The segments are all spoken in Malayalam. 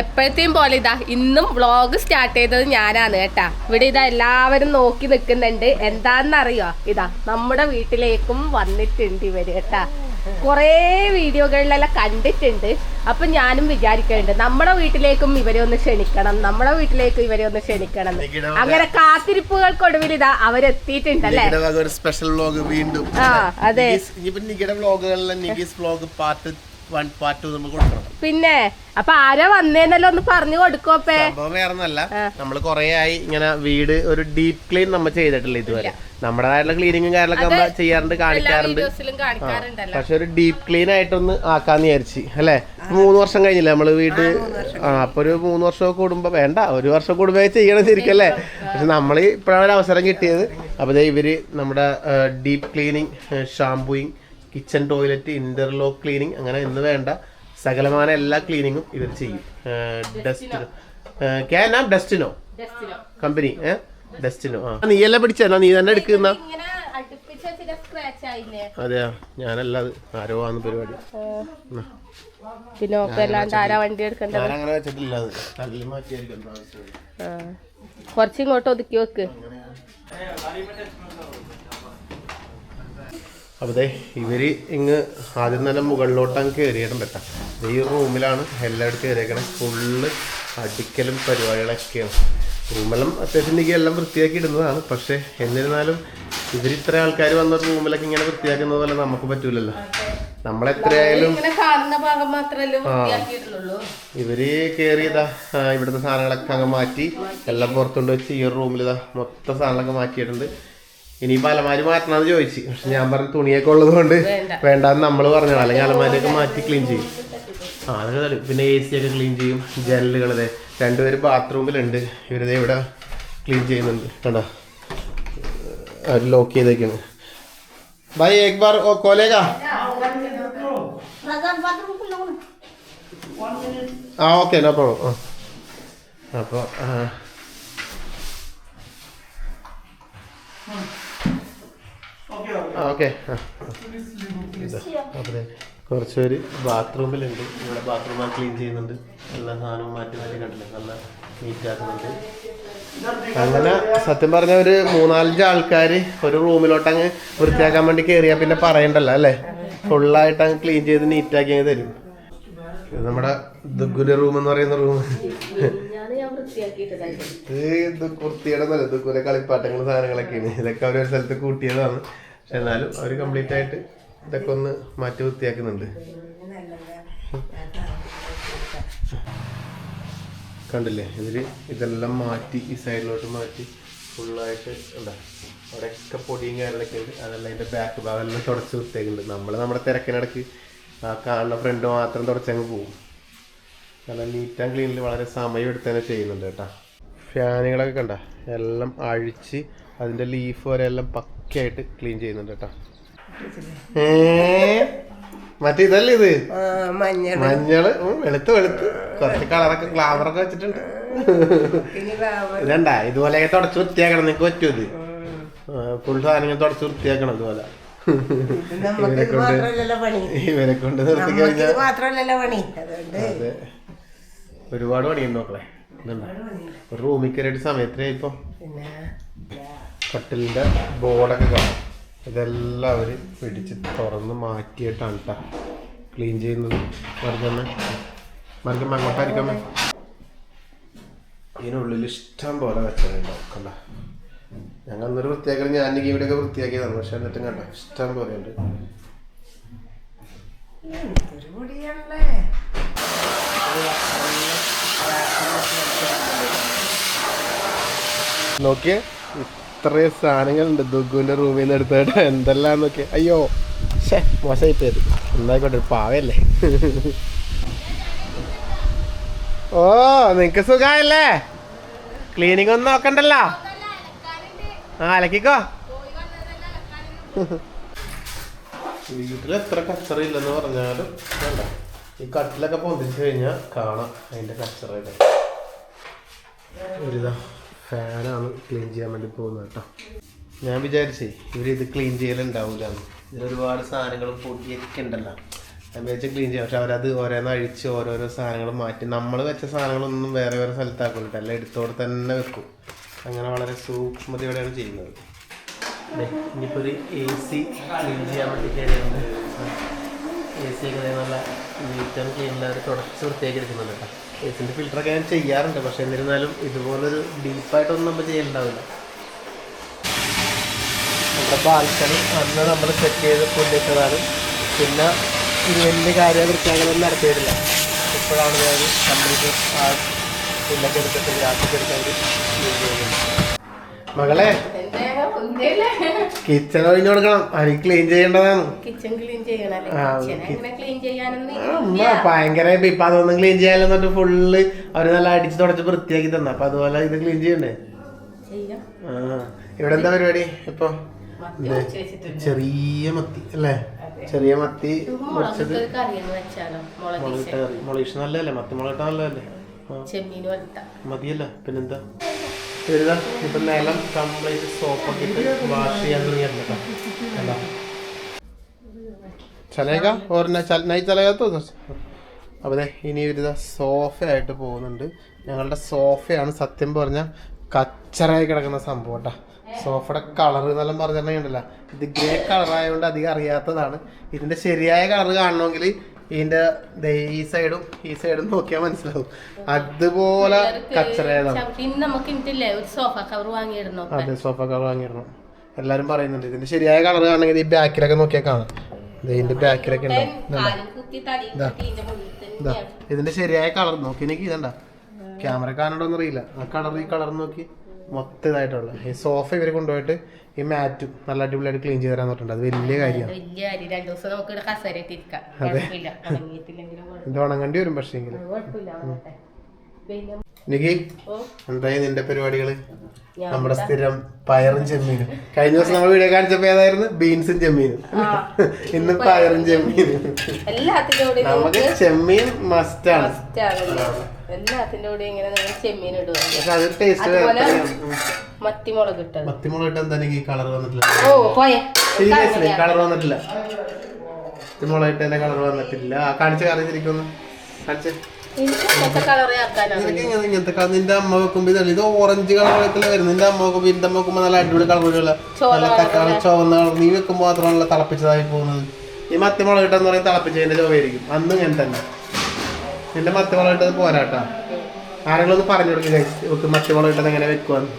എപ്പോഴത്തെയും പോലെ ഇതാ ഇന്നും വ്ളോഗ് സ്റ്റാർട്ട് ചെയ്തത് ഞാനാണ് കേട്ടാ. ഇവിടെ ഇതാ എല്ലാവരും നോക്കി നിൽക്കുന്നുണ്ട്. എന്താണെന്നറിയോ? ഇതാ നമ്മുടെ വീട്ടിലേക്കും വന്നിട്ടുണ്ട് ഇവർ കേട്ടാ. കുറേ വീഡിയോകളിലെല്ലാം കണ്ടിട്ടുണ്ട്. അപ്പൊ ഞാനും വിചാരിക്കുന്നുണ്ട് നമ്മുടെ വീട്ടിലേക്കും ഇവരെ ഒന്ന് ക്ഷണിക്കണം. നമ്മുടെ വീട്ടിലേക്ക് ഇവരെ ഒന്ന് ക്ഷണിക്കണം. അങ്ങനെ കാത്തിരിപ്പുകൾക്കൊടുവിൽ ഇതാ അവരെത്തിയിട്ടുണ്ടല്ലേ സ്പെഷ്യൽ വ്ലോഗ് വീണ്ടും. ആ അതെ. വ്ലോഗുകളിലെ vlog part one part two നമ്മൾ കൊടുക്കണം. പിന്നെ അപ്പൊ ആരാ വന്നേന്നല്ലോ ഒന്ന് പറഞ്ഞു കൊടുക്കോപ്പേ സംഭവം വേറൊന്നല്ല. നമ്മൾ കൊറേ ആയി ഇങ്ങനെ വീട് ഒരു ഡീപ് ക്ലീൻ നമ്മൾ ചെയ്തിട്ടില്ല ഇതുവരെ. നമ്മുടേതായിട്ടുള്ള ക്ലീനിങ്ങും കാര്യങ്ങളൊക്കെ നമ്മൾ ചെയ്യാറുണ്ട് കാണിക്കാറുണ്ട്. പക്ഷെ ഒരു ഡീപ് ക്ലീൻ ആയിട്ടൊന്ന് ആക്കാന്ന് വിചാരിച്ച് അല്ലേ? മൂന്ന് വർഷം കഴിഞ്ഞില്ലേ നമ്മൾ വീട്? ആ അപ്പൊ ഒരു മൂന്ന് വർഷം കൂടുമ്പോ വേണ്ട ഒരു വർഷം കൂടുമ്പോ ചെയ്യണം ശരിക്കും അല്ലേ? പക്ഷെ നമ്മൾ ഇപ്പോഴാണ് ഒരു അവസരം കിട്ടിയത്. അപ്പൊ ഇവർ നമ്മുടെ deep cleaning shampooing kitchen toilet interlock cleaning അങ്ങനെ ഇന്ന് വേണ്ട. സകലമായ എല്ലാ ക്ലീനിങ്ങും ഇവർ ചെയ്യും. ഡസ്റ്റ് ക്യാൻ ആ ഡസ്റ്റിനോ കമ്പനി ഏഹ് ഡസ്റ്റിനോ ആ. നീ എല്ലാം പിടിച്ചാ? നീ തന്നെ എടുക്കുന്ന അതെയാ. ഞാനല്ല അത് ആരോ ആണ് പരിപാടി. എന്നാ. പിന്നെ ആരാ വണ്ടി എടുക്കണ്ടത്? ഞാനങ്ങനെ വെച്ചിട്ടില്ല അത്. തള്ളി മാറ്റിയായിരിക്കും ആവശ്യമില്ല ആ. കുറച്ച് ഇങ്ങോട്ട് ഒതുക്കി വെക്ക്. അപ്പോൾ ദേ ഇവർ ഇങ്ങ് ആദ്യം തന്നെ മുകളിലോട്ടങ്ങ് കയറിയിട്ടുണ്ട് കേട്ടോ. ഈ റൂമിലാണ് എല്ലായിടത്തും കയറിയേക്കണം ഫുള്ള് അടിക്കലും പരിപാടികളൊക്കെയാണ്. റൂമെല്ലാം അത്യാവശ്യം എനിക്ക് എല്ലാം വൃത്തിയാക്കി ഇടുന്നതാണ്. പക്ഷേ എന്നിരുന്നാലും ഇവർ ഇത്ര ആൾക്കാർ വന്ന റൂമിലൊക്കെ ഇങ്ങനെ വൃത്തിയാക്കുന്നത് പോലെ നമുക്ക് പറ്റൂലല്ലോ. നമ്മളെത്രയായാലും ഇവർ കയറിയതാ ഇവിടുത്തെ സാധനങ്ങളൊക്കെ അങ്ങ് മാറ്റി എല്ലാം പുറത്തുകൊണ്ട് വെച്ച് ഈ ഒരു റൂമിലിതാ മൊത്തം സാധനങ്ങളൊക്കെ മാറ്റിയിട്ടുണ്ട്. ഇനിയിപ്പോൾ അലമാരി മാറ്റണമെന്ന് ചോദിച്ചു. പക്ഷെ ഞാൻ പറഞ്ഞ തുണിയൊക്കെ ഉള്ളത് കൊണ്ട് വേണ്ടാന്ന് നമ്മൾ പറഞ്ഞു അല്ലെങ്കിൽ അലമാരിയൊക്കെ മാറ്റി ക്ലീൻ ചെയ്യും. ആ അതൊക്കെ തരും പിന്നെ എ സി ഒക്കെ ക്ലീൻ ചെയ്യും. ജനലുകൾ അതെ രണ്ടുപേര് ബാത്റൂമിലുണ്ട്. ഇവരതേ ഇവിടെ ക്ലീൻ ചെയ്യുന്നുണ്ട്. കണ്ടോ? അവർ ലോക്ക് ചെയ്തേക്കാണ്. ബൈ ഏക് ബാർ ഓ കോലേഗാ. ആ ഓക്കെ നോ പ്രോബ്ലം. ആ. അപ്പോൾ ആ. ഓക്കെ അതെ കുറച്ച് പേര് ബാത്റൂമിലുണ്ട്. ഇവിടെ ബാത്റൂം ക്ലീൻ ചെയ്യുന്നുണ്ട്. എല്ലാ സാധനവും മാറ്റി മാറ്റി കണ്ടില്ല നല്ല നീറ്റ് ആക്കുന്നുണ്ട്. അങ്ങനെ സത്യം പറഞ്ഞ ഒരു മൂന്നാലഞ്ച് ആൾക്കാർ ഒരു റൂമിലോട്ട് അങ്ങ് വൃത്തിയാക്കാൻ വേണ്ടി കയറിയാൽ പിന്നെ പറയണ്ടല്ലോ അല്ലേ? ഫുള്ളായിട്ട് അങ്ങ് ക്ലീൻ ചെയ്ത് നീറ്റാക്കി അങ്ങ് തരും. നമ്മുടെ ദുഗുന്റെ റൂം എന്ന് പറയുന്ന റൂം ഞാൻ ഞാൻ വൃത്തിയാക്കിയിട്ടതായിരുന്നു ഇത് കുർത്തിയുടെ നല്ല ദുഗുലെ കളിപ്പാട്ടങ്ങളും സാധനങ്ങളൊക്കെയാണ്. ഇതൊക്കെ അവരൊരു സ്ഥലത്ത് കൂട്ടിയതാണ്. എന്നാലും അവർ കംപ്ലീറ്റ് ആയിട്ട് ഇതൊക്കെ ഒന്ന് മാറ്റി വൃത്തിയാക്കുന്നുണ്ട്. കണ്ടില്ലേ? ഇതിൽ ഇതെല്ലാം മാറ്റി ഈ സൈഡിലോട്ട് മാറ്റി ഫുള്ളായിട്ട് എന്താ അവിടെയൊക്കെ പൊടിയും കാര്യങ്ങളൊക്കെ ഉണ്ട്. അതെല്ലാം അതിന്റെ ബാക്ക് ഭാഗം എല്ലാം തുടച്ച് വൃത്തിയാക്കുന്നുണ്ട്. നമ്മൾ നമ്മുടെ തിരക്കിനിടക്ക് ആ കാണുന്ന ഫ്രണ്ട് മാത്രം തുടച്ചങ്ങ് പോകും നല്ല നീറ്റ് ആൻഡ് ക്ലീനിൽ വളരെ സമയം എടുത്ത് തന്നെ ചെയ്യുന്നുണ്ട് കേട്ടോ. ഫാനുകളൊക്കെ കണ്ട? എല്ലാം അഴിച്ച് അതിന്റെ ലീഫ് വരെ എല്ലാം പക്കയായിട്ട് ക്ലീൻ ചെയ്യുന്നുണ്ട് കേട്ടോ. ഏ? മറ്റേ ഇതല്ലേ ഇത്? മഞ്ഞൾ. വെളുത്ത് വെളുത്ത്. കുറച്ച് കളറൊക്കെ ഗ്ലാമറൊക്കെ വെച്ചിട്ടുണ്ട്. ഇതണ്ട ഇതുപോലെ തുടച്ച് വൃത്തിയാക്കണം. നിങ്ങക്ക് പറ്റൂ ഇത്? ഫുൾ സാധനങ്ങൾ തുടച്ച് വൃത്തിയാക്കണം ഇതുപോലെ. ഇവരെ കൊണ്ട് നിർത്തി കഴിഞ്ഞാൽ ഇത് മാത്രല്ലല്ലോ പണി. അതുകൊണ്ട് അതെ. ഒരുപാട് പണിയുണ്ട് നോക്കളെ ഇതുണ്ട്? ഒരു റൂമിൽ കയറിയിട്ട് സമയത്തിനായി ഇപ്പൊ. കട്ടിലിന്റെ ബോർഡൊക്കെ കാണും. ഇതെല്ലാം അവർ പിടിച്ച് തുറന്ന് മാറ്റിയിട്ടാണ് കേട്ടോ ക്ലീൻ ചെയ്യുന്നത്. മറിഞ്ഞമ്മ മറിഞ്ഞമ്മ അങ്ങോട്ടായിരിക്കാമേ ഇതിനുള്ളിൽ ഇഷ്ടം പോലെ വെച്ചിട്ടുണ്ടാവും കണ്ട? ഞങ്ങൾ അന്നൊരു വൃത്തിയാക്കൽ ഞാൻ ഇവിടെയൊക്കെ വൃത്തിയാക്കിയതാണ്. പക്ഷെ എന്നിട്ടും കണ്ട? ഇഷ്ടം പോലെ ഉണ്ട് നോക്കിയേ. ഇത്രയും സാധനങ്ങളുണ്ട്. ദുഗുവിന്റെ റൂമിൽ നിന്ന് എടുത്തിട്ട് എന്തെല്ലാന്നൊക്കെ. അയ്യോ ഷേ മോശമായി പോയത് എന്തായിക്കോട്ടെ ഒരു പാവയല്ലേ? ഓ നിനക്ക് സുഖമല്ലേ ക്ലീനിങ് ഒന്നും നോക്കണ്ടല്ലോ? ആ അലക്കിക്കോ. വീട്ടിൽ എത്ര കച്ചറ ഇല്ലെന്ന് പറഞ്ഞാലും വേണ്ട. ഈ കട്ടിലൊക്കെ പൊന്തിച്ചു കഴിഞ്ഞാൽ കാണാം. അതിന്റെ കച്ചറയൊക്കെ. ഒരിതാ ഫാനാണ് ക്ലീൻ ചെയ്യാൻ വേണ്ടി പോകുന്നത് കേട്ടോ. ഞാൻ വിചാരിച്ചേ ഇവർ ഇത് ക്ലീൻ ചെയ്യലുണ്ടാവില്ല ഇതിൽ ഒരുപാട് സാധനങ്ങളും പൊടിയൊക്കെ ഉണ്ടല്ലോ. വിചാരിച്ച ക്ലീൻ ചെയ്യാം. പക്ഷെ അവരത് ഓരോന്ന് അഴിച്ച് ഓരോരോ സാധനങ്ങൾ മാറ്റി. നമ്മൾ വെച്ച സാധനങ്ങളൊന്നും വേറെ വേറെ സ്ഥലത്താക്കുന്നുണ്ട് എല്ലാം എടുത്തോടെ തന്നെ വെക്കും. അങ്ങനെ വളരെ സൂക്ഷ്മതയോടെയാണ് ചെയ്യുന്നത്. ഇനിയിപ്പോൾ ഒരു എ സി ക്ലീൻ ചെയ്യാൻ വേണ്ടി കയറിയുണ്ട് എ സി ഒക്കെ നല്ല നീറ്റ് ആൻഡ് ക്ലീനിൽ തുടച്ച് വൃത്തിയാക്കി എടുക്കുന്നുണ്ട് കേട്ടോ. എ ഫിൽട്ടർ ഫിൽറ്ററൊക്കെ ഞാൻ ചെയ്യാറുണ്ട്. പക്ഷെ എന്നിരുന്നാലും ഇതുപോലൊരു ഡീപ്പായിട്ടൊന്നും നമ്മൾ ചെയ്യലുണ്ടാവില്ല നമ്മുടെ ബാൽക്കണി അന്ന് നമ്മൾ സെറ്റ് ചെയ്ത് കൊണ്ടിട്ടതാണ് പിന്നെ ഇത് വലിയ കാര്യം വൃത്തിയാക്കലൊന്നും നടത്തിയിട്ടില്ല. ഇപ്പോഴാണ് ഞാൻ കംപ്ലീറ്റ് ആ പുല്ലൊക്കെ എടുത്തിട്ട് ഗ്രാഫിക്ക് എടുക്കാൻ ക്ലീൻ ചെയ്യുന്നത്. മകളെ കിച്ചൺ ഒഴിഞ്ഞു കൊടുക്കണം. ക്ലീൻ ചെയ്യേണ്ടതാണ്. കിച്ചൺ ക്ലീൻ ചെയ്യാനൊന്നും. ഭയങ്കര ഇപ്പൊ അതൊന്നും ക്ലീൻ ചെയ്യാനെന്ന് പറഞ്ഞിട്ട് ഫുള്ള് അവർ നല്ല അടിച്ച് തുടച്ച് വൃത്തിയാക്കി തന്നെ. അപ്പൊ അതുപോലെ ഇത് ക്ലീൻ ചെയ്യണ്ടേ? ഇവിടെ എന്താ പരിപാടി ഇപ്പൊ. ചെറിയ മത്തി അല്ലേ? ചെറിയ മത്തി മുറിച്ചത്. മുളകിട്ട കറി. മുളക് നല്ലതല്ലേ മത്തി മുളകിട്ട നല്ലതല്ലേ? മതിയല്ല. പിന്നെന്താ? ഇതാ ഇപ്പൊ നിലം കംപ്ലീറ്റ് സോപ്പൊക്കെ ഇട്ട് വാഷ് ചെയ്യാൻ തുടങ്ങിയിട്ടുണ്ട് കേട്ടോ. കണ്ടോ? ചലേക ഓർ നൈ ചലേക തോന്നുന്നു അപ്പോൾ ദേ ഇനി ഒരു സോഫ ആയിട്ട് പോകുന്നുണ്ട്. ഞങ്ങളുടെ സോഫയാണ് സത്യം പറഞ്ഞാൽ കച്ചറായി കിടക്കുന്ന സംഭവം കേട്ടോ. സോഫയുടെ കളർ എന്നെല്ലാം പറഞ്ഞിട്ടുണ്ടെങ്കിലല്ല ഇത് ഗ്രേ കളറായതുകൊണ്ട് അധികം അറിയാത്തതാണ്. ഇതിന്റെ ശരിയായ കളർ കാണണമെങ്കിൽ ഇതിന്റെ ദേ ഈ സൈഡും ഈ സൈഡും നോക്കിയാൽ മനസ്സിലാവും. അതുപോലെ അതെ സോഫ കവർ വാങ്ങിയിരുന്നു. എല്ലാരും പറയുന്നുണ്ട് ഇതിന്റെ ശരിയായ കളർ കാണണമെങ്കിൽ ഈ ബാക്കിലൊക്കെ നോക്കിയാൽ കാണാം. ഇതിന്റെ ബാക്കിലൊക്കെ ഉണ്ടാവും ഇതിന്റെ ഇതിന്റെ ശരിയായ കളർ നോക്കി എനിക്ക് ഇതണ്ട. ക്യാമറ കാണണ്ടോന്നറിയില്ല ആ കളർ ഈ കളർ നോക്കി മൊത്തം ഇതായിട്ടുള്ള. ഈ സോഫ ഇവർ കൊണ്ടുപോയിട്ട് ഈ മാറ്റും. നല്ല അടിപൊളിയായിട്ട് ക്ലീൻ ചെയ്ത് തരാൻ പറഞ്ഞിട്ടുണ്ട്. അത് വലിയ കാര്യമാണ്. വലിയ കാര്യം. രണ്ടു ദിവസം നമുക്ക് ഇവിടെ കസേര ഇട്ടിരിക്കാം കുഴപ്പമില്ല. ഉണങ്ങിയിട്ടില്ലെങ്കിലും കുഴപ്പമില്ല. ഇത് ഉണങ്ങേണ്ടി വരും പക്ഷേ എങ്കിൽ ഓ. എന്തായി നിന്റെ പരിപാടികൾ? നമ്മുടെ സ്ഥിരം പയറും ചെമ്മീനും. കഴിഞ്ഞ ദിവസം നമ്മൾ വീഡിയോ കാണിച്ചപ്പോ ഏതായിരുന്നു? ബീൻസും ചെമ്മീനും. ഇന്ന് പയറും ചെമ്മീനും. നമുക്ക് ചെമ്മീൻ മസ്റ്റ് ആണ്. എല്ലാത്തിന്റെ കൂടെ ഇങ്ങനെ ചെമ്മീൻ ഇടുക പക്ഷെ അതൊരു ടേസ്റ്റ് അതുപോലെ മത്തി മുളക് ഇട്ടത്. മത്തിമുളക് ഇട്ട് എന്താ എനിക്ക് കളർ വന്നിട്ടില്ല. ഓ പോയേ. സീരിയസ്ലി കളർ വന്നിട്ടില്ല. മത്തിമുളക് ഇട്ട് എന്റെ കളർ വന്നിട്ടില്ല കാണിച്ച കാണിച്ചേ കാണിച്ച്. ഇങ്ങനത്തെ കളർ നിന്റെ അമ്മ വെക്കുമ്പോ ഇതല്ല? ഇത് ഓറഞ്ച് കളറൊക്കെ വരുന്നത് നിന്റെ അമ്മ വെക്കുമ്പോ എന്റെ അമ്മ വെക്കുമ്പോ നല്ല അടിപൊളി കളറുള്ള നല്ല തക്കാളി ചുവന്ന കളർ നീ വെക്കുമ്പോ മാത്രമല്ല തിളപ്പിച്ചതായി പോകുന്നത്. ഈ മത്തിമുളക് ഇട്ടെന്ന് പറയുന്നത് തിളപ്പിച്ചതിന്റെ ചുവയായിരിക്കും അന്ന് ഇങ്ങനെ തന്നെ. നിന്റെ മത്തിമുളക് ഇട്ടത് പോരാട്ടാ. ആരെങ്കിലും ഒന്ന് പറഞ്ഞു കൊടുക്കുക മത്തിമുളക് ഇട്ടത് എങ്ങനെ വെക്കുവാന്ന്.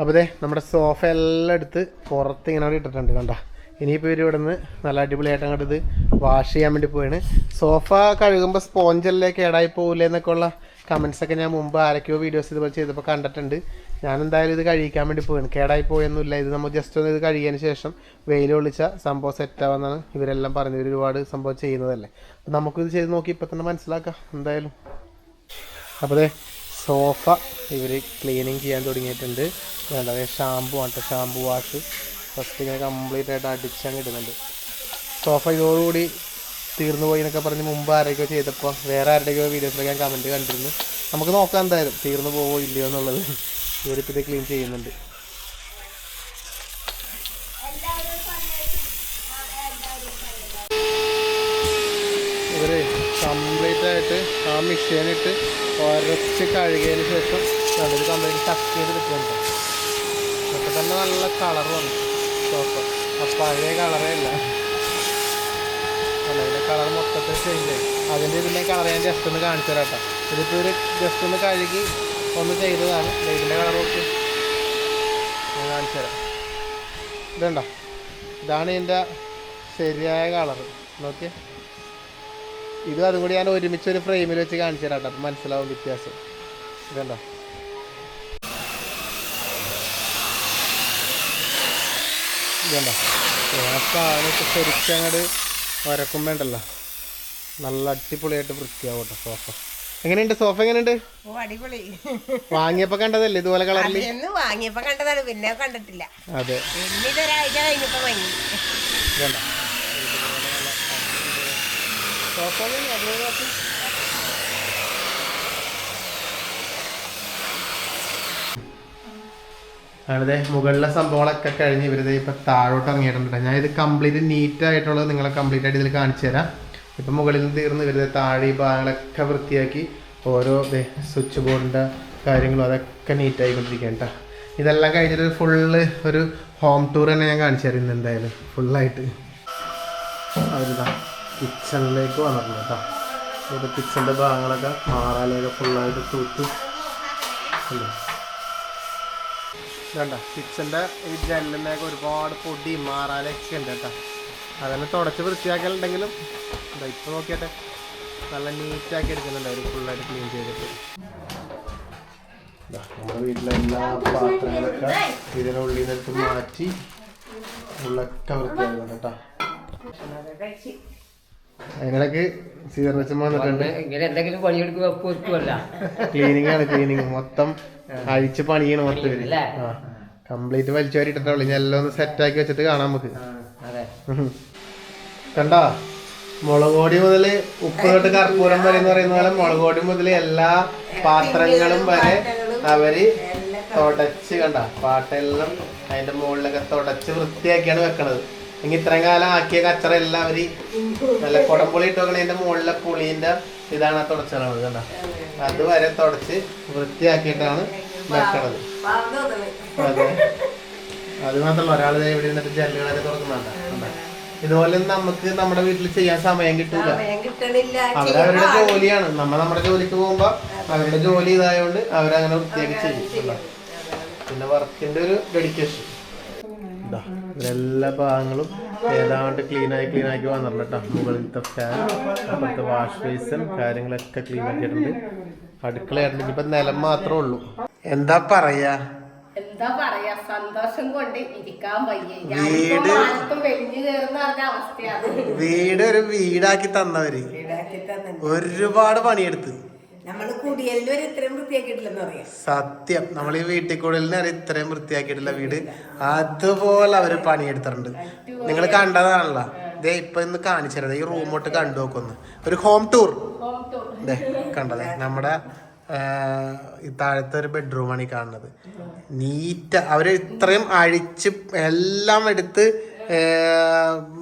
അപ്പോൾ ദേ നമ്മുടെ സോഫ എല്ലാം എടുത്ത് പുറത്ത് ഇങ്ങനെ അവിടെ ഇട്ടിട്ടുണ്ട് കണ്ട. ഇനിയിപ്പോൾ ഇവർ ഇവിടെ നിന്ന് നല്ല അടിപൊളിയായിട്ട് അങ്ങോട്ട് ഇത് വാഷ് ചെയ്യാൻ വേണ്ടി പോയാണ് സോഫ കഴുകുമ്പോൾ സ്പോഞ്ചല്ലേ കേടായി പോകില്ലേ എന്നൊക്കെ ഉള്ള കമൻസ് ഒക്കെ ഞാൻ മുമ്പ് ആരൊക്കെയോ വീഡിയോസ് ഇതുപോലെ ചെയ്തപ്പോൾ കണ്ടിട്ടുണ്ട്. ഞാൻ എന്തായാലും ഇത് കഴിക്കാൻ വേണ്ടി പോവാണ്. കേടായി പോയൊന്നുമില്ല. ഇത് നമ്മൾ ജസ്റ്റ് ഒന്ന് ഇത് കഴിയതിന് ശേഷം വെയിൽ ഒളിച്ച സംഭവം സെറ്റ് ആവുമെന്നാണ് ഇവരെല്ലാം പറഞ്ഞത്. ഇവർ ഒരുപാട് സംഭവം ചെയ്യുന്നതല്ലേ. അപ്പം നമുക്കിത് ചെയ്ത് നോക്കി ഇപ്പം തന്നെ മനസ്സിലാക്കാം. എന്തായാലും. അപ്പോൾ അതെ സോഫ ഇവർ ക്ലീനിങ് ചെയ്യാൻ തുടങ്ങിയിട്ടുണ്ട്. വേണ്ട ഷാമ്പു ആണ് ഷാമ്പു വാഷ് ഫസ്റ്റ് ഇങ്ങനെ കംപ്ലീറ്റ് ആയിട്ട് അടിച്ചങ്ങ് ഇടുന്നുണ്ട്. സോഫ ഇതോടുകൂടി തീർന്നു പോയി എന്നൊക്കെ പറഞ്ഞ് മുമ്പ് ആരെയൊക്കെ ചെയ്തപ്പോൾ വേറെ ആരുടെയൊക്കെ വീഡിയോസിലൊക്കെ ഞാൻ കമന്റ് കണ്ടിരുന്നു. നമുക്ക് നോക്കാം എന്തായാലും തീർന്നു പോവോ ഇല്ലയോ എന്നുള്ളത്. ഇവരിപ്പോൾ ഇത് ക്ലീൻ ചെയ്യുന്നുണ്ട്. ഇവർ കംപ്ലീറ്റ് ആയിട്ട് ആ മെഷീനിട്ട് ഉരച്ച് കഴുകിയതിന് ശേഷം നല്ലൊരു കംപ്ലീറ്റ് ടച്ച് ചെയ്ത് കിട്ടുന്നുണ്ട് അപ്പം തന്നെ നല്ല കളർ വന്നു. സോഫ ആ പഴയ കളറേ ഇതിന്റെ കളർ മൊത്തത്തിൽ ചേഞ്ച് അതിന്റെ ഇതിന്റെ കളർ ഞാൻ ജസ്റ്റ് ഒന്ന് കാണിച്ചു തരാം കേട്ടോ. ഇതിപ്പോൾ ഒരു ജസ്റ്റ് ഒന്ന് കഴുകി ഒന്ന് ചെയ്തതാണ്. ലൈറ്റിന്റെ കളർ നോക്കി. ഞാൻ കാണിച്ചു തരാം. ഇതുണ്ടോ ഇതാണ് ഇതിന്റെ ശരിയായ കളർ നോക്കി ഇതും അതും കൂടി ഞാൻ ഒരുമിച്ച് ഒരു ഫ്രെയിമിൽ വെച്ച് കാണിച്ചു തരാം കേട്ടോ. അപ്പം മനസ്സിലാവും വ്യത്യാസം. ഇതുണ്ടോ ഇതുണ്ടോ സാധനമൊക്കെ ശരിക്കും അങ്ങോട്ട് ഉരക്കുമ്പോ വേണ്ടല്ലോ നല്ല അടിപൊളിയായിട്ട് വൃത്തിയാവും കേട്ടോ സോഫ എങ്ങനെയുണ്ട്? സോഫ എങ്ങനെയുണ്ട്? ഓ അടിപൊളി. വാങ്ങിയപ്പോൾ കണ്ടതല്ലേ? ഇതുപോലെ കളർ വാങ്ങിയപ്പോ കണ്ടതാണ്. പിന്നെ കണ്ടിട്ടില്ല. അതെ. കഴിഞ്ഞപ്പോ വാങ്ങി. സോഫ അതുപോലെ നോക്ക്. അതായത് മുകളിലെ സംഭവങ്ങളൊക്കെ കഴിഞ്ഞ് ഇവരിത് ഇപ്പം താഴോട്ട് ഇറങ്ങിയിട്ടുണ്ട്. ഞാൻ ഇത് കംപ്ലീറ്റ് നീറ്റ് ആയിട്ടുള്ളത് നിങ്ങളെ കംപ്ലീറ്റ് ആയിട്ട് ഇതിൽ കാണിച്ചു തരാം. ഇപ്പം മുകളിൽ നിന്ന് തീർന്ന് ഇവരുടെ താഴെ ഈ ഭാഗങ്ങളൊക്കെ വൃത്തിയാക്കി ഓരോ സ്വിച്ച് ബോർഡിന്റെ കാര്യങ്ങളും അതൊക്കെ നീറ്റായി ആയിക്കൊണ്ടിരിക്കുകയാണ് കേട്ടോ ഇതെല്ലാം കഴിഞ്ഞിട്ട് ഫുള്ള് ഒരു ഹോം ടൂർ തന്നെ ഞാൻ കാണിച്ചു തരുന്നത് എന്തായാലും. ഫുള്ളായിട്ട് അവരിതാ കിച്ചണിലേക്ക് വന്നിട്ടുണ്ട് കേട്ടോ ഇവിടെ കിച്ചണിന്റെ ഭാഗങ്ങളൊക്കെ മാറാലൊക്കെ ഫുള്ളായിട്ട് തൂത്ത്. ഉണ്ട്. വേണ്ട കിച്ചന്റെ ഈ ജനലിനൊക്കെ ഒരുപാട് പൊടി മാറാനൊക്കെ ഉണ്ട് കേട്ടോ. അതന്നെ തുടച്ച് വൃത്തിയാക്കലുണ്ടെങ്കിലും ഇതാ ഇപ്പോൾ നോക്കിയാട്ടെ നല്ല നീറ്റാക്കി എടുക്കുന്നുണ്ട് അവർ ഫുള്ളായിട്ട് ക്ലീൻ ചെയ്തിട്ട്. നമ്മുടെ വീട്ടിലെ എല്ലാ പാത്രങ്ങളൊക്കെ ഇതിനുള്ളിൽ നിന്നെടുത്ത് മാറ്റി ഉള്ളൊക്കെ വൃത്തിയാക്കുന്നുണ്ട് കേട്ടോ. അതിനിടയ്ക്ക് സീതർവച്ചം വന്നിട്ടുണ്ട്. എന്തെങ്കിലും പണിയെടുക്കുക ക്ലീനിങ് ആണ് ക്ലീനിങ് മൊത്തം അഴിച്ച് പണിയണം മൊത്തം ഇവർ കംപ്ലീറ്റ് വലിച്ചു വാരിട്ടിട്ടുള്ളൂ ഞാൻ എല്ലാം ഒന്ന് സെറ്റ് ആക്കി വെച്ചിട്ട് കാണാം നമുക്ക്. കണ്ടാ? മുളക് പൊടി മുതൽ ഉപ്പ് തൊട്ട് കർപ്പൂരം വരെ എന്ന് പറയുന്ന പോലെ മുളക് പൊടി മുതൽ എല്ലാ പാത്രങ്ങളും വരെ അവർ തുടച്ച് കണ്ട? പാട്ടെല്ലാം അതിന്റെ മുകളിലൊക്കെ തുടച്ച് വൃത്തിയാക്കിയാണ് വെക്കണത്. എങ്കിൽ ഇത്രയും കാലം ആക്കിയ കച്ചറ എല്ലാം അവർ നല്ല കുടംപുളി ഇട്ട് വെക്കണതിന്റെ മുകളിലെ പുളിന്റെ ഇതാണ് തുടച്ചത് കണ്ട? അതുവരെ തുടച്ച് വൃത്തിയാക്കിയിട്ടാണ് വെക്കണത്. അതെ. അത് മാത്രമല്ല ഒരാൾ ഇവിടെ നിന്നിട്ട് ജനലുകളൊക്കെ തുറക്കുന്നുണ്ട് കണ്ടോ? ഇതുപോലെ നമുക്ക് നമ്മുടെ വീട്ടിൽ ചെയ്യാൻ സമയം കിട്ടൂല. അവരവരുടെ ജോലിയാണ്. നമ്മൾ നമ്മുടെ ജോലിക്ക് പോകുമ്പോ അവരുടെ ജോലി ഇതായതുകൊണ്ട് അവരങ്ങനെ വൃത്തിയാക്കി ചെയ്യും. കണ്ടോ? പിന്നെ വർക്കിന്റെ ഒരു ഡെഡിക്കേഷൻ എല്ലാ ഭാഗങ്ങളും ഏതാണ്ട് ക്ലീൻ ആയി ക്ലീൻ ആക്കി വന്നിട്ടുണ്ട് കേട്ടോ മുകളിലത്തെ ഫാൻ അപ്പുറത്തെ വാഷ് ബേസൻ കാര്യങ്ങളൊക്കെ ക്ലീൻ ആക്കിയിട്ടുണ്ട്. അടുക്കളയായിട്ട് ഇനിയിപ്പോ നിലം മാത്രമേ ഉള്ളൂ. എന്താ പറയാ? എന്താ പറയാ? സന്തോഷം കൊണ്ട് ഇരിക്കാൻ വയ്യ. വീട്- കയറുന്ന അവസ്ഥയാണ് വീട് ഒരു വീടാക്കി തന്നവര്. ഒരുപാട് പണിയെടുത്ത്. കുടിയലിന് ഇത്രയും വൃത്തിയാക്കിയിട്ടില്ലെന്ന് പറയാം. സത്യം. നമ്മൾ ഈ വീട്ടിൽ കൂടുതലിന് ഇത്രയും വൃത്തിയാക്കിയിട്ടില്ല വീട് അതുപോലെ അവർ പണിയെടുത്തിട്ടുണ്ട്. നിങ്ങൾ കണ്ടതാണല്ലോ. ദേ ഇപ്പൊ ഇന്ന് കാണിച്ചത് ഈ റൂമോട്ട് കണ്ടു നോക്കൊന്ന്. ഒരു ഹോം ടൂർ ദേ കണ്ടതേ. നമ്മുടെ താഴത്തെ ഒരു ബെഡ്റൂമാണ് ഈ കാണുന്നത്. നീറ്റ് അവർ ഇത്രയും അഴിച്ച് എല്ലാം എടുത്ത്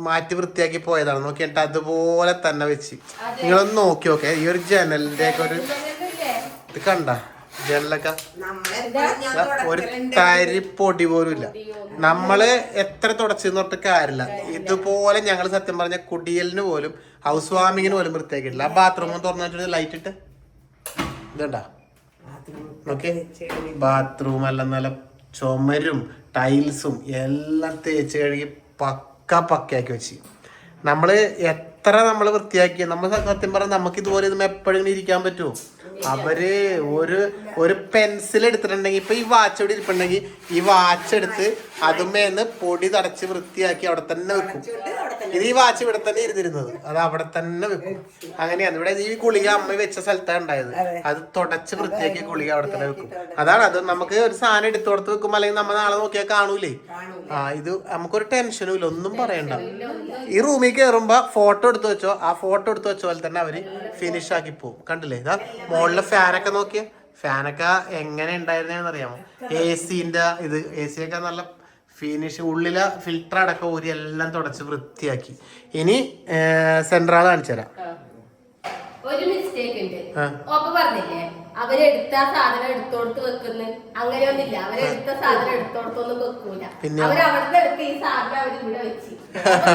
മാറ്റി വൃത്തിയാക്കി പോയതാണ്. നോക്കിയിട്ട് അതുപോലെ തന്നെ വെച്ച്. നിങ്ങളൊന്ന് നോക്കി നോക്കെ ഈ ഒരു ജനലിന്റെ ഒക്കെ ഒരു ഇത് കണ്ട? ജനലൊക്കെ ഒരു തരി പൊടി പോലും ഇല്ല. നമ്മൾ എത്ര തുടച്ചെന്ന് പറഞ്ഞിട്ട് കാര്യമില്ല. ഇതുപോലെ ഞങ്ങൾ സത്യം പറഞ്ഞ കുടിയലിന് പോലും ഹൗസ് വാമിങ്ങിന് പോലും വൃത്തിയാക്കിയിട്ടില്ല. ആ ബാത്റൂം തുറന്നിട്ട് ലൈറ്റ് ഇട്ട്. ഇതുണ്ടാ? ഓക്കെ ബാത്റൂം അല്ല നല്ല ചുമരും ടൈൽസും എല്ലാം തേച്ച് കഴുകി പക്ക പക്കയാക്കി വെച്ച്. നമ്മൾ എത്ര നമ്മൾ വൃത്തിയാക്കി നമ്മൾ സത്യം പറഞ്ഞാൽ നമുക്ക് ഇതുപോലെ ഇതും എപ്പോഴും ഇരിക്കാൻ പറ്റുമോ അവർ ഒരു ഒരു പെൻസിൽ എടുത്തിട്ടുണ്ടെങ്കിൽ ഇപ്പൊ ഈ വാച്ച് ഇവിടെ ഇരിപ്പുണ്ടെങ്കിൽ ഈ വാച്ച് എടുത്ത് അതുമേന്ന് പൊടി തടച്ച് വൃത്തിയാക്കി അവിടെ തന്നെ വെക്കും. ഇത് ഈ വാച്ച് ഇവിടെ തന്നെ ഇരുന്നിരുന്നത്. അത് അവിടെ തന്നെ വെക്കും. അങ്ങനെയാണ്. ഇവിടെ ഈ ഗുളിക അമ്മ വെച്ച സ്ഥലത്താണ് ഉണ്ടായത്. അത്. തുടച്ച് വൃത്തിയാക്കി ഗുളിക അവിടെ തന്നെ വെക്കും. അതാണ്. അത് നമുക്ക് ഒരു സാധനം എടുത്തു കൊടുത്ത് വെക്കുമ്പോൾ അല്ലെങ്കിൽ നമ്മൾ നാളെ നോക്കിയാൽ കാണൂലേ? ആ ഇത് നമുക്കൊരു ടെൻഷനും ഇല്ല. ഒന്നും പറയണ്ട. ഈ റൂമിൽ കയറുമ്പോ ഫോട്ടോ എടുത്തു വെച്ചോ ആ ഫോട്ടോ എടുത്തു വെച്ച പോലെ തന്നെ അവർ ഫിനിഷ് ആക്കി പോകും കണ്ടില്ലേ? ഇതാ മുകളിലെ ഫാനൊക്കെ നോക്കിയ. ഫാനൊക്കെ എങ്ങനെ ഉണ്ടായിരുന്നെന്ന് അറിയാമോ എ സിന്റെ ഇത് എ സി ഒക്കെ നല്ല ഫിനിഷ് ഉള്ളിലെ ഫിൽറ്റർ അടക്കം ഊരി എല്ലാം തുടച്ച് വൃത്തിയാക്കി. ഇനി സെൻട്രൽ കാണിച്ചു തരാം. ഒരു മിസ്റ്റേക്ക് ഉണ്ട്. ഒപ്പ പറഞ്ഞില്ലേ അവരെടുത്ത സാധനം എടുത്തോടത്ത് വെക്കുന്നു? അങ്ങനെയൊന്നുമില്ല അവരെടുത്ത സാധനം എടുത്തോടത്തൊന്നും വെക്കൂല. പിന്നെ? അവരവിടുന്ന് എടുത്ത് ഈ സാധനം അവരിവിടെ വെച്ച്.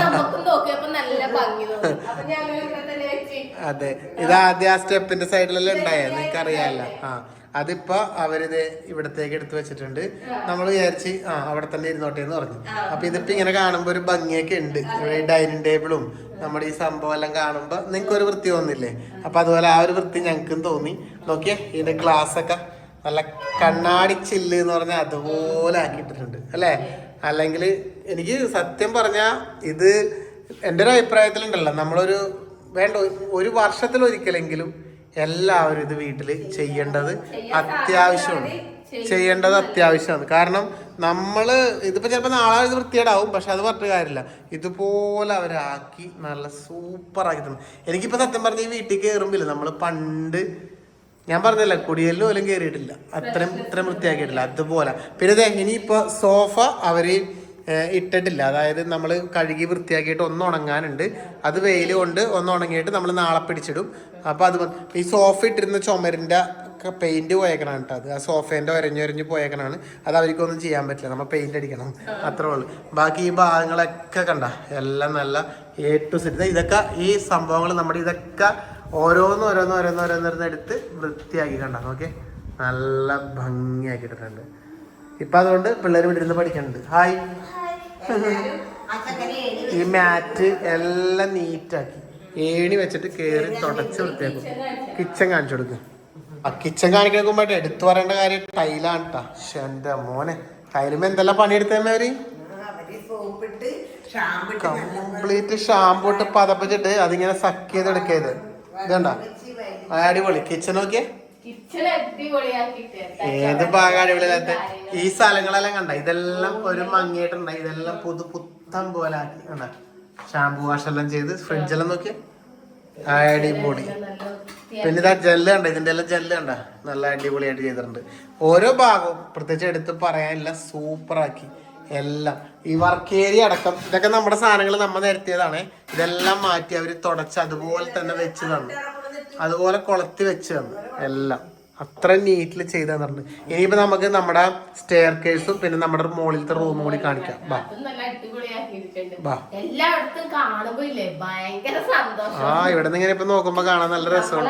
നമുക്കും നോക്കിയപ്പോ നല്ല ഭംഗി തോന്നി. അപ്പൊ വെച്ച് അതെ. ഇത് ആദ്യ ആ സ്റ്റെപ്പിന്റെ സൈഡിലെല്ലാം ഉണ്ടായത് നിങ്ങൾക്ക് അറിയാമല്ലോ ആ അതിപ്പോ അവരിത് ഇവിടത്തേക്ക് എടുത്തു വെച്ചിട്ടുണ്ട്. നമ്മൾ വിചാരിച്ച് ആ അവിടെ തന്നെ ഇരുന്നോട്ടെ എന്ന് പറഞ്ഞു. അപ്പൊ ഇതിപ്പോ ഇങ്ങനെ കാണുമ്പോ ഒരു ഭംഗിയൊക്കെ ഉണ്ട്. ഇവിടെ ഡൈനിങ് ടേബിളും നമ്മുടെ ഈ സംഭവം എല്ലാം കാണുമ്പോ നിങ്ങൾക്ക് ഒരു വൃത്തി തോന്നില്ലേ? അപ്പൊ അതുപോലെ ആ ഒരു വൃത്തി ഞങ്ങൾക്കും തോന്നി. നോക്കിയേ ഇതിന്റെ ഗ്ലാസ് ഒക്കെ നല്ല കണ്ണാടി ചില്ല് എന്ന് പറഞ്ഞാൽ അതുപോലെ ആക്കിയിട്ടിട്ടുണ്ട്. അല്ലേ? അല്ലെങ്കിൽ എനിക്ക് സത്യം പറഞ്ഞാൽ ഇത് എന്റെ ഒരു അഭിപ്രായത്തിലുണ്ടല്ലോ. നമ്മളൊരു വേണ്ട ഒരു വർഷത്തിൽ ഒരിക്കലെങ്കിലും എല്ലാവരും ഇത് വീട്ടിൽ ചെയ്യേണ്ടത് അത്യാവശ്യമാണ്. ചെയ്യേണ്ടത് അത്യാവശ്യമാണ്. കാരണം നമ്മൾ ഇതിപ്പോൾ ചിലപ്പോൾ നാളെ ഇത് വൃത്തിയേടാവും പക്ഷെ അത് പറഞ്ഞിട്ട് കാര്യമില്ല. ഇതുപോലെ അവരാക്കി നല്ല സൂപ്പറാക്കി തന്നു. എനിക്കിപ്പോൾ സത്യം പറഞ്ഞ ഈ വീട്ടിൽ കയറുമ്പില്ല നമ്മൾ പണ്ട് ഞാൻ പറഞ്ഞില്ല കുടിയലിലും പോലും കയറിയിട്ടില്ല അത്രയും ഇത്രയും വൃത്തിയാക്കിയിട്ടില്ല. അതുപോലെ. പിന്നെ ഇനിയിപ്പോൾ ഇനിയിപ്പോ സോഫ അവർ ഇട്ടിട്ടില്ല. അതായത് നമ്മൾ കഴുകി വൃത്തിയാക്കിയിട്ട് ഒന്ന് ഉണങ്ങാനുണ്ട്. അത് വെയിൽ കൊണ്ട് ഒന്ന് ഉണങ്ങിയിട്ട് നമ്മൾ നാളെ പിടിച്ചിടും. അപ്പോൾ അത് ഈ സോഫ ഇട്ടിരുന്ന ചുമരിന്റെ പെയിന്റ് പോയേക്കണാണ് കേട്ടോ അത്. ആ സോഫേന്റെ ഒരഞ്ഞൊരഞ്ഞ് പോയേക്കണാണ് അത് അവർക്കൊന്നും ചെയ്യാൻ പറ്റില്ല. നമ്മൾ പെയിന്റ് അടിക്കണം. അത്രേ ഉള്ളൂ. ബാക്കി ഈ ഭാഗങ്ങളൊക്കെ കണ്ട? എല്ലാം നല്ല എ ടു സെറ്റ് ഇതൊക്കെ ഈ സംഭവങ്ങൾ നമ്മുടെ ഇതൊക്കെ ഓരോന്ന് ഓരോന്ന് ഓരോന്ന് ഓരോന്നോരോന്നെടുത്ത് വൃത്തിയാക്കി കണ്ട? ഓക്കെ നല്ല ഭംഗിയാക്കിയിട്ടുണ്ട് ഇപ്പൊ അതുകൊണ്ട് പിള്ളേർ ഇവിടെ ഇരുന്ന് പഠിക്കുന്നുണ്ട് ഹായ് ഈ മാറ്റ് എല്ലാം നീറ്റാക്കി ഏണി വെച്ചിട്ട് കേറി തുടച്ച് വൃത്തിയാക്കും. കിച്ചൺ കാണിച്ചു കൊടുക്കും. ആ കിച്ചൺ മുമ്പായിട്ട് എടുത്തു പറയേണ്ട കാര്യം ടൈലാണ് കേട്ടാ പക്ഷെ മോനെ. ടൈലുമ്പോ എന്തെല്ലാം പണിയെടുത്തേമ്മ കംപ്ലീറ്റ് ഷാമ്പു ഇട്ട് പതപ്പിച്ചിട്ട് അതിങ്ങനെ സക്ക് ചെയ്ത് എടുക്കരുത് ഇതുണ്ട അടിപൊളി. കിച്ചൺ നോക്കിയേ. ഏത് ഭാഗം അടിപൊളിയില്ലാത്ത? ഈ സ്ഥലങ്ങളെല്ലാം കണ്ട? ഇതെല്ലാം ഒരു മങ്ങിയിട്ടുണ്ട്. ഇതെല്ലാം പുതു പുത്തം പോലെ ആക്കി കണ്ട? ഷാമ്പു വാഷ് എല്ലാം ചെയ്ത് ഫ്രിഡ്ജെല്ലാം നോക്കി. അടിപൊളി. പിന്നെ ഇതാ ജെല്ല് കണ്ട? ഇതിന്റെ എല്ലാം ജെല്ല് കണ്ട? നല്ല അടിപൊളിയായിട്ട് ചെയ്തിട്ടുണ്ട്. ഓരോ ഭാഗവും പ്രത്യേകിച്ച് എടുത്ത് പറയാനില്ല സൂപ്പർ ആക്കി എല്ലാം. ഈ വർക്ക് ഏരിയ അടക്കം. ഇതൊക്കെ നമ്മുടെ സാധനങ്ങൾ നമ്മൾ നിരത്തിയതാണ്. ഇതെല്ലാം മാറ്റി അവർ തുടച്ച് അതുപോലെ തന്നെ വെച്ച് തന്നു അതുപോലെ കൊളത്തി വെച്ച് തന്നു എല്ലാം. അത്ര നീറ്റിൽ ചെയ്താന്ന് തന്നിട്ടുണ്ട് ഇനിയിപ്പോ നമുക്ക് നമ്മുടെ സ്റ്റെയർ കേസും പിന്നെ നമ്മുടെ മുകളിലത്തെ റൂമും കൂടി കാണിക്കാം. ബാ. ആ ഇവിടെ നിന്ന് ഇങ്ങനെ ഇപ്പൊ നോക്കുമ്പോ കാണാൻ നല്ല രസമാണ്.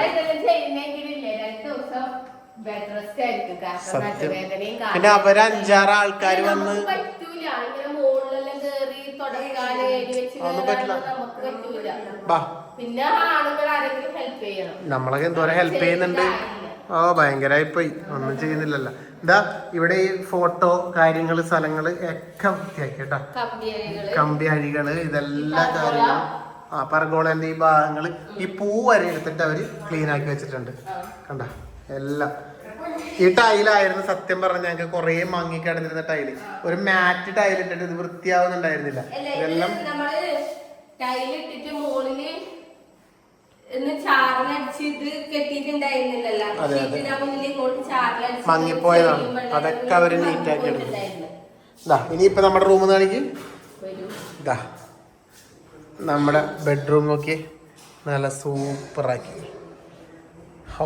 സത്യം. പിന്നെ അവർ അഞ്ചാറ് ആൾക്കാര് വന്ന് ഒന്നും പറ്റില്ല. ബാ. പിന്നെ ആണുങ്ങൾ ആരെങ്കിലും ഹെൽപ്പ് ചെയ്യണം. നമ്മളൊക്കെ എന്തോരം ഹെൽപ്പ് ചെയ്യുന്നുണ്ട്. ഓ ഭയങ്കരമായി പോയി. ഒന്നും ചെയ്യുന്നില്ലല്ലോ. എന്താ ഇവിടെ ഈ ഫോട്ടോ കാര്യങ്ങൾ സ്ഥലങ്ങൾ ഒക്കെ വൃത്തിയാക്കി കേട്ടോ. കമ്പി അഴികൾ ഇതെല്ലാ കാര്യങ്ങളും. ആ പറഗോളന്റെ ഈ ഭാഗങ്ങൾ ഈ പൂ വരെ എടുത്തിട്ട് അവർ ക്ലീൻ ആക്കി വെച്ചിട്ടുണ്ട്. കണ്ട? എല്ലാം. ഈ ടൈലായിരുന്നു സത്യം പറഞ്ഞ ഞങ്ങൾക്ക് കുറേ മങ്ങി കിടന്നിരുന്ന ടൈൽ. ഒരു മാറ്റ് ടൈൽ ഇട്ടിട്ട് ഇത് വൃത്തിയാവുന്നുണ്ടായിരുന്നില്ല. ഇതെല്ലാം ടൈൽ ടൈലിട്ടിട്ട് മുകളിൽ മങ്ങിപ്പോയതാണ്. അതൊക്കെ അവർ നീറ്റാക്കി എടുക്കും. ഇതാ ഇനിയിപ്പോ നമ്മുടെ റൂം കാണിക്ക്. ഇതാ നമ്മുടെ ബെഡ്റൂം നോക്കി. നല്ല സൂപ്പറാക്കി ഓ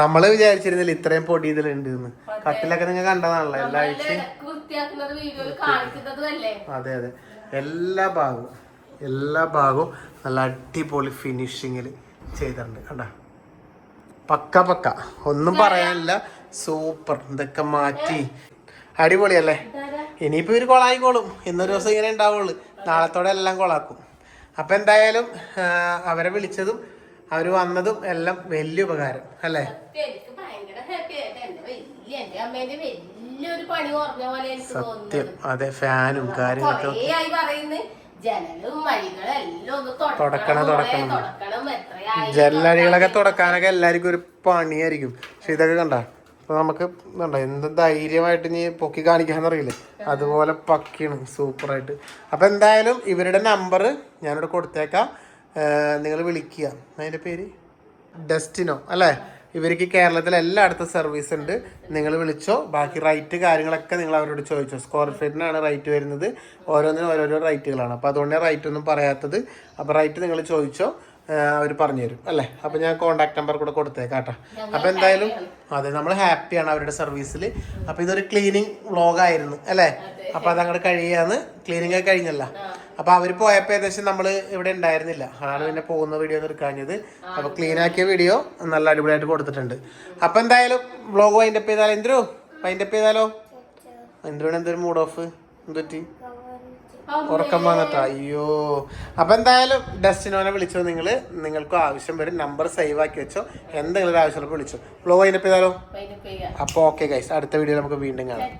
നമ്മൾ വിചാരിച്ചിരുന്നില്ല ഇത്രയും പൊടി ഇതിലുണ്ട് എന്ന് കട്ടിലൊക്കെ നിങ്ങൾ കണ്ടതാണല്ലോ എല്ലാ ആഴ്ചയും. അതെ അതെ. എല്ലാ ഭാഗവും എല്ലാ ഭാഗവും നല്ല അടിപൊളി ഫിനിഷിങ്ങിൽ ചെയ്തിട്ടുണ്ട് കണ്ട? പക്ക പക്ക. ഒന്നും പറയാനില്ല. സൂപ്പർ. ഇതൊക്കെ മാറ്റി. അടിപൊളിയല്ലേ? ഇനിയിപ്പോ ഇവർ കൊളായിക്കോളും ഇന്നൊരു ദിവസം ഇങ്ങനെ ഉണ്ടാവുള്ളൂ. നാളത്തോടെ എല്ലാം കൊളാക്കും അപ്പൊ എന്തായാലും അവരെ വിളിച്ചതും അവർ വന്നതും എല്ലാം വലിയ ഉപകാരം അല്ലേ? സത്യം. അതെ ഫാനും കാര്യങ്ങളൊക്കെ ജനലും വഴികളും എല്ലാം ഒന്ന് തുടക്കണം, തുടക്കണം. ജല്ലടികളൊക്കെ തുടക്കാനൊക്കെ എല്ലാവർക്കും ഒരു പണിയായിരിക്കും. പക്ഷെ ഇതൊക്കെ കണ്ട അപ്പൊ നമുക്ക് കണ്ട എന്ത് ധൈര്യമായിട്ട് നീ പൊക്കി കാണിക്കാന്നറിയില്ലേ? അതുപോലെ പക്കിയാണ് സൂപ്പറായിട്ട്. അപ്പൊ എന്തായാലും ഇവരുടെ നമ്പർ ഞാനിവിടെ കൊടുത്തേക്കാം. നിങ്ങൾ വിളിക്കുക. അതിന്റെ പേര്? ഡെസ്റ്റിനോ അല്ലേ? ഇവർക്ക് കേരളത്തിൽ എല്ലായിടത്തും സർവീസ് ഉണ്ട്. നിങ്ങൾ വിളിച്ചോ ബാക്കി റൈറ്റ് കാര്യങ്ങളൊക്കെ നിങ്ങൾ അവരോട് ചോദിച്ചോ. സ്ക്വയർ ഫീറ്റിനാണ് റൈറ്റ് വരുന്നത്. ഓരോന്നിനും ഓരോരോ റൈറ്റുകളാണ് അപ്പോൾ അതുകൊണ്ടാണ് റൈറ്റ് ഒന്നും പറയാത്തത്. അപ്പോൾ റൈറ്റ് നിങ്ങൾ ചോദിച്ചോ അവർ പറഞ്ഞു തരും. അല്ലേ? അപ്പോൾ ഞാൻ കോൺടാക്ട് നമ്പർ കൂടെ കൊടുത്തേക്കാട്ടോ അപ്പോൾ എന്തായാലും അതെ നമ്മൾ ഹാപ്പിയാണ് അവരുടെ സർവീസിൽ അപ്പോൾ ഇതൊരു ക്ലീനിങ് വ്ളോഗായിരുന്നു അല്ലേ? അപ്പോൾ അതങ്ങോട്ട് കഴിയാന്ന്. ക്ലീനിങ് ഒക്കെ കഴിഞ്ഞല്ല. അപ്പൊ അവർ പോയപ്പോ ഏകദേശം നമ്മൾ ഇവിടെ ഉണ്ടായിരുന്നില്ല. ആണ് പിന്നെ പോകുന്ന വീഡിയോ എടുക്കാഞ്ഞത്. അപ്പൊ ക്ലീൻ ആക്കിയ വീഡിയോ നല്ല അടിപൊളിയായിട്ട് കൊടുത്തിട്ടുണ്ട്. അപ്പൊ എന്തായാലും വ്ളോഗ് വൈൻഡപ്പ് ചെയ്താലോ? എന്തിരു വൈൻഡപ്പ് ചെയ്താലോ? എന്തിനാണ് എന്തൊരു മൂഡ് ഓഫ് എന്തൊറ്റി ഉറക്കം വന്നിട്ടാ? അയ്യോ. അപ്പൊ എന്തായാലും ഡെസ്റ്റിനോനെ വിളിച്ചോ നിങ്ങൾ? നിങ്ങൾക്ക് ആവശ്യം വരും. നമ്പർ സേവ് ആക്കി വെച്ചോ. എന്തെങ്കിലും ഒരു ആവശ്യം വിളിച്ചോ. ബ്ലോ വൈൻഡപ്പ് ചെയ്താലോ? അപ്പോൾ ഓക്കെ ഗൈസ് അടുത്ത വീഡിയോ നമുക്ക് വീണ്ടും കാണാം.